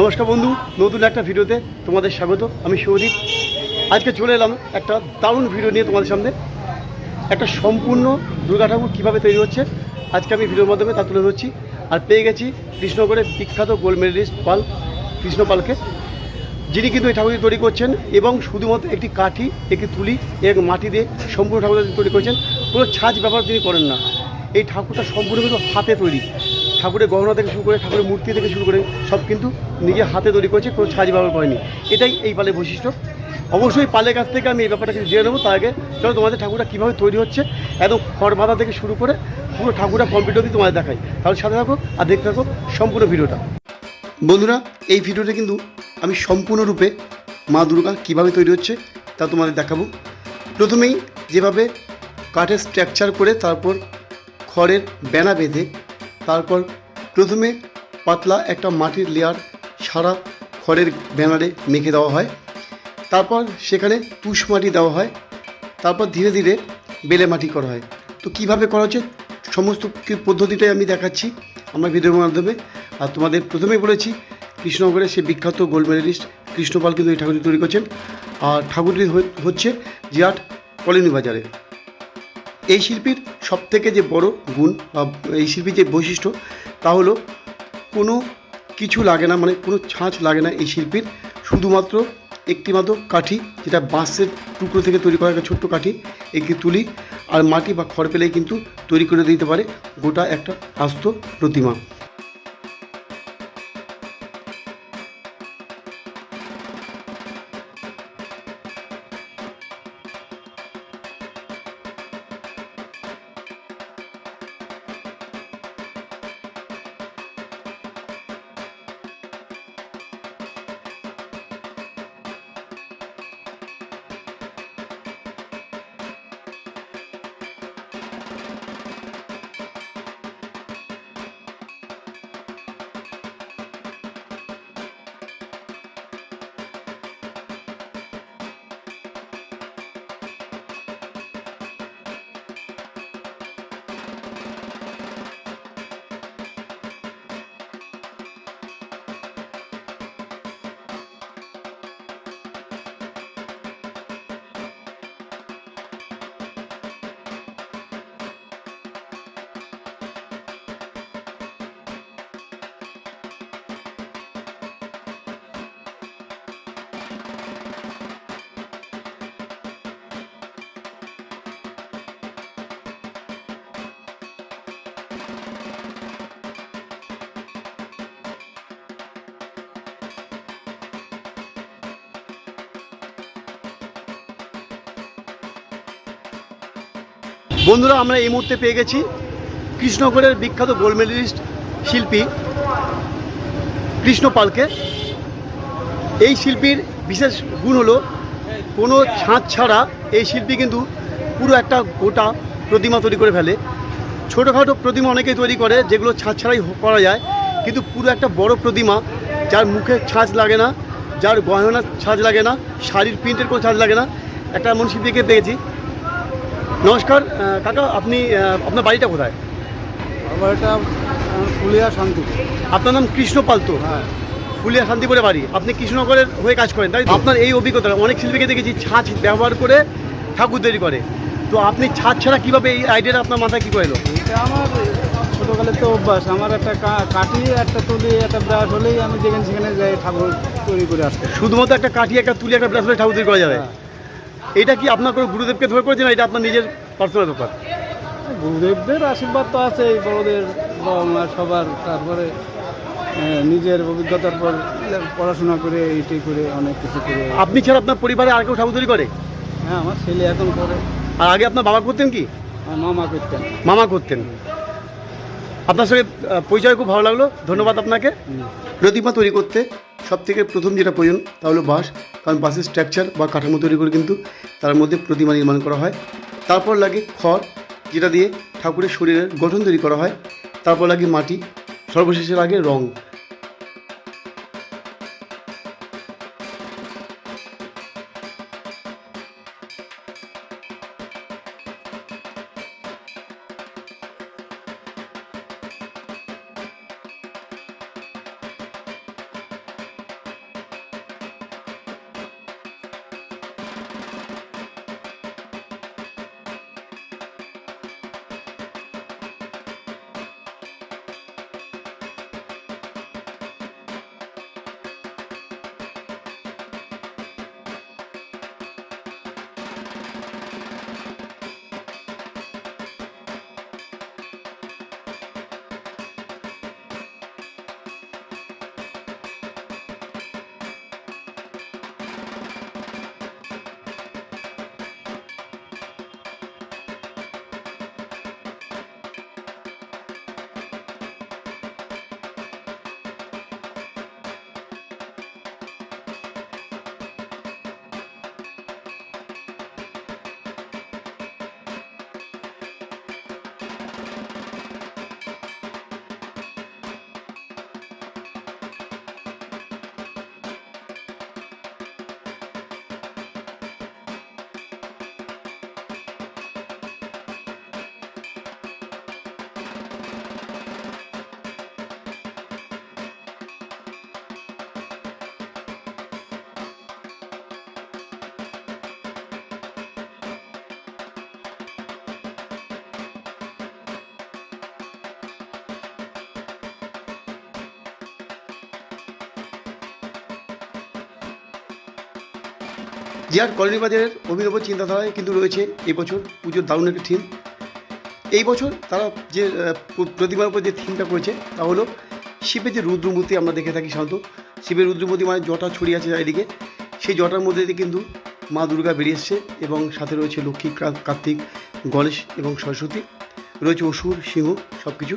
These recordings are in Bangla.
নমস্কার বন্ধু, নতুন একটা ভিডিওতে তোমাদের স্বাগত। আমি সৌদীপ আজকে চলে এলাম একটা দারুণ ভিডিও নিয়ে তোমাদের সামনে। একটা সম্পূর্ণ দুর্গা ঠাকুর কীভাবে তৈরি হচ্ছে, আজকে আমি ভিডিওর মাধ্যমে তা তুলে ধরছি। আর পেয়ে গেছি কৃষ্ণগড়ের বিখ্যাত গোল্ড মেডেলিস্ট পাল, কৃষ্ণ পালকে, যিনি কিন্তু এই ঠাকুরটি তৈরি করছেন এবং শুধুমাত্র একটি কাঠি, একটি তুলি, এক মাটি দিয়ে সম্পূর্ণ ঠাকুরটা তৈরি করছেন। কোনো ছাঁচ ব্যবহার তিনি করেন না। এই ঠাকুরটা সম্পূর্ণ কিন্তু হাতে তৈরি। ঠাকুরের গহনা থেকে শুরু করে ঠাকুরের মূর্তি থেকে শুরু করে সব কিন্তু নিজে হাতে তৈরি করেছে, কোনো ছাঁচ ব্যবহার করেনি। এটাই এই পালের বৈশিষ্ট্য। অবশ্যই পালের কাছ থেকে আমি এই ব্যাপারটা কিছু জেনে নেব। তার আগে চলো তোমাদের ঠাকুরটা কীভাবে তৈরি হচ্ছে, একদম খড় বাঁধা থেকে শুরু করে পুরো ঠাকুরটা কমপ্লিট অবধি তোমাদের দেখাই। তাহলে সাথে থাকো আর দেখতে থাকো সম্পূর্ণ ভিডিওটা। বন্ধুরা, এই ভিডিওটা কিন্তু আমি সম্পূর্ণরূপে মা দুর্গা কীভাবে তৈরি হচ্ছে তা তোমাদের দেখাবো। প্রথমেই যেভাবে কাঠের স্ট্রাকচার করে তারপর খড়ের বেনা বেঁধে তারপর প্রথমে পাতলা একটা মাটির লেয়ার সারা খড়ের ব্যানারে মেখে দেওয়া হয়। তারপর সেখানে তুষ মাটি দেওয়া হয়। তারপর ধীরে ধীরে বেলে মাটি করা হয়। তো কীভাবে করা হচ্ছে? সমস্ত পদ্ধতিটাই আমি দেখাচ্ছি আমার ভিডিওর মাধ্যমে। আর তোমাদের প্রথমেই বলেছি, কৃষ্ণনগরের সে বিখ্যাত গোল্ড মেডেলিস্ট কৃষ্ণপাল কিন্তু এই ঠাকুরটি তৈরি করছেন। আর ঠাকুরটি হচ্ছে জিয়াট কলোনি বাজারে। এই শিল্পীর সবথেকে যে বড় গুণ বা এই শিল্পীর যে বৈশিষ্ট্য, তা হলো কোনো কিছু লাগে না মানে কোনো ছাঁচ লাগে না এই শিল্পীর। শুধুমাত্র একটি মাত্র কাঠি, যেটা বাঁশের টুকরো থেকে তৈরি করা একটা ছোট্ট কাঠি, একটি তুলি আর মাটি বা খড় পেলেই কিন্তু তৈরি করে দিতে পারে গোটা একটা আস্ত প্রতিমা। বন্ধুরা, আমরা এই মুহূর্তে পেয়ে গেছি কৃষ্ণগড়ের বিখ্যাত গোল্ড মেডেলিস্ট শিল্পী কৃষ্ণ পালকে। এই শিল্পীর বিশেষ গুণ হলো, কোনো ছাঁচ ছাড়া এই শিল্পী কিন্তু পুরো একটা গোটা প্রতিমা তৈরি করে ফেলে। ছোটোখাটো প্রতিমা অনেকেই তৈরি করে, যেগুলো ছাঁচ ছাড়াই করা যায়। কিন্তু পুরো একটা বড় প্রতিমা, যার মুখে ছাঁচ লাগে না, যার গহনা ছাঁচ লাগে না, শাড়ির প্রিন্টের কোনো ছাঁচ লাগে না। একটা এমন শিল্পীকে পেয়েছি নমস্কার কাকা আপনি আপনার বাড়িটা কোথায়? আমার এটা ফুলিয়া শান্তি আপনার নাম কৃষ্ণ পালতো। হ্যাঁ। ফুলিয়া শান্তিপুরে বাড়ি। আপনি কৃষ্ণনগরের হয়ে কাজ করেন তাই আপনার এই অভিজ্ঞতা অনেক শিল্পীকে দেখেছি ছাঁচ ব্যবহার করে ঠাকুর তৈরি করে। তো আপনি ছাঁচ ছাড়া কীভাবে এই আইডিয়াটা আপনার মাথায় কী করে এলো? এটা আমার ছোটোকালে তো অভ্যাস। আমার একটা কাঠি একটা তুলি একটা ব্রাশ হলেই আমি যেখানে সেখানে যাই ঠাকুর তৈরি করে আসতে। শুধুমাত্র একটা কাঠি একটা তুলি একটা ব্রাশ হলে ঠাকুর তৈরি করা যাবে? হ্যাঁ। এটা কি আপনার কোনো গুরুদেবকে ধরে করেছেন না এটা আপনার নিজের পার্সোনাল ব্যাপার? গুরুদেবদের আশীর্বাদ তো আছে এই বড়দের বাবা মা সবার তারপরে নিজের অভিজ্ঞতার পর পড়াশোনা করে এইটাই করে অনেক কিছু করে। আপনি ছাড়া আপনার পরিবারে আর কেউ ঠাকুর তৈরি করে? হ্যাঁ আমার ছেলে এখন করে। আর আগে আপনার বাবা করতেন কি? মামা করতেন। মামা করতেন। আপনার সঙ্গে পরিচয় খুব ভালো লাগল। ধন্যবাদ আপনাকে। প্রতিমা তৈরি করতে। সব থেকে প্রথম যেটা প্রয়োজন, তা হলো বাঁশ। কারণ বাঁশের স্ট্রাকচার বা কাঠামো তৈরি করে কিন্তু তার মধ্যে প্রতিমা নির্মাণ করা হয়। তারপর লাগে খড়, যেটা দিয়ে ঠাকুরের শরীরের গঠন তৈরি করা হয়। তারপর লাগে মাটি, সর্বশেষে লাগে রং। জিয়ার কলোনি বাজারের অভিনব চিন্তাধারায় কিন্তু রয়েছে এবছর পুজোর দারুণ একটি থিম এই বছর তারা যে প্রতিমার উপর যে থিমটা করেছে তা হলো শিবের যে রুদ্রমূর্তি আমরা দেখে থাকি সাধারণত। শিবের রুদ্রমূর্তি মানে জটা ছড়িয়ে আছে চারিদিকে। সেই জটার মধ্যে দিয়ে কিন্তু মা দুর্গা বেরিয়ে এসছে এবং সাথে রয়েছে লক্ষ্মী কার্তিক, গণেশ এবং সরস্বতী। রয়েছে অসুর, সিংহ সব কিছু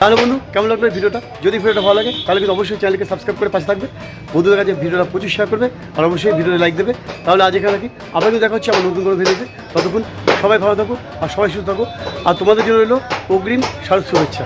তাহলে বন্ধু, কেমন লাগল ভিডিওটা? যদি ভিডিওটা ভালো লাগে, তাহলে কিন্তু অবশ্যই চ্যানেলকে সাবস্ক্রাইব করে পাশে থাকবে। বন্ধুদের কাছে ভিডিওটা প্রচুর শেয়ার করবে, আর অবশ্যই ভিডিওটা লাইক দেবে। তাহলে আজ এখানে রাখি। আবার কিন্তু দেখা হচ্ছে আমার নতুন করে ভিডিওতে ততক্ষণ সবাই ভালো থাকো, আর সবাই সুস্থ থাকো। আর তোমাদের জন্য রইল অগ্রিম শারদ শুভেচ্ছা।